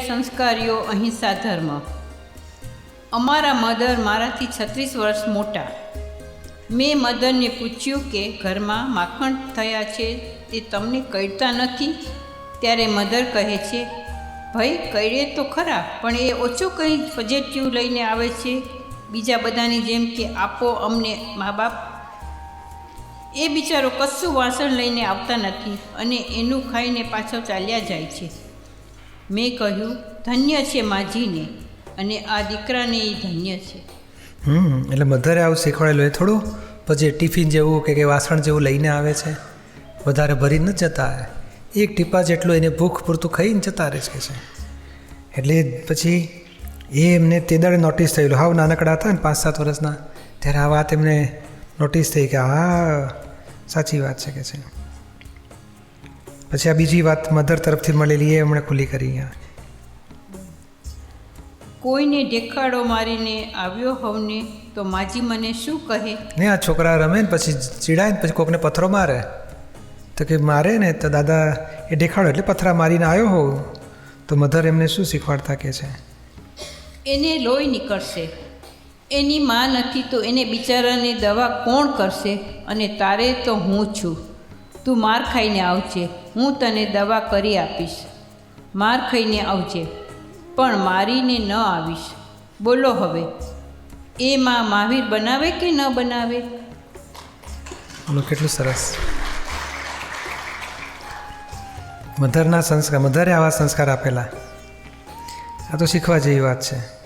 સંસ્કારીઓ અહિંસા ધર્મ. અમારા મધર મારાથી છત્રીસ વર્ષ મોટા. મેં મદરને પૂછ્યું કે ઘરમાં માખણ થયા છે તે તમને કળતા નથી? ત્યારે મધર કહે છે, ભાઈ કળે તો ખરા, પણ એ ઓછો કંઈ પોઝિટિવ લઈને આવે છે. બીજા બધાની જેમ કે આપો અમને મા બાપ એ બિચારો કશું વાસણ લઈને આવતા નથી અને એનું ખાઈને પાછો ચાલ્યા જાય છે. મેં કહ્યું, ધન્ય છે માજીને. અને આ દીકરાને એ ધન્ય છે. હમ, એટલે મધરે આવું શીખવાડેલું એ થોડું? પછી ટિફિન જેવું કે કે વાસણ જેવું લઈને આવે છે? વધારે ભરીને નથી જતા એક ટીપા જેટલું એને ભૂખ પૂરતું ખાઈને જતા રહે છે એટલે પછી એ એમને તે દાડે નોટિસ થયેલું. હાવ નાનકડા હતા ને, પાંચ સાત વર્ષના, ત્યારે આ વાત એમને નોટિસ થઈ કે, હા, સાચી વાત છે કે છે. પછી આ બીજી વાત મધર તરફથી મળેલી એ એમણે ખુલ્લી કરી અહીંયા. કોઈને ઢેખાડો મારીને આવ્યો હોવને તો માજી મને શું કહે? ને આ છોકરા રમે ને પછી ચીડાય ને પછી કોકને પથરો મારે. તો કે મારે ને તો દાદા એ દેખાડો એટલે પથરા મારીને આવ્યો હોવ તો મધર એમને શું શીખવાડતા કે છે? એને લોહી નીકળશે. એની માં નથી તો એને બિચારાને દવા કોણ કરશે? અને તારે તો હું છું. તું માર ખાઈને આવજે, હું તને દવા કરી આપીશ. માર ખાઈને આવજે, પણ મારીને ન આવીશ. બોલો હવે એ માં મહાવીર બનાવે કે ન બનાવે? કેટલું સરસ. મધરના સંસ્કાર, મધરે આવા સંસ્કાર આપેલા. આ તો શીખવા જેવી વાત છે.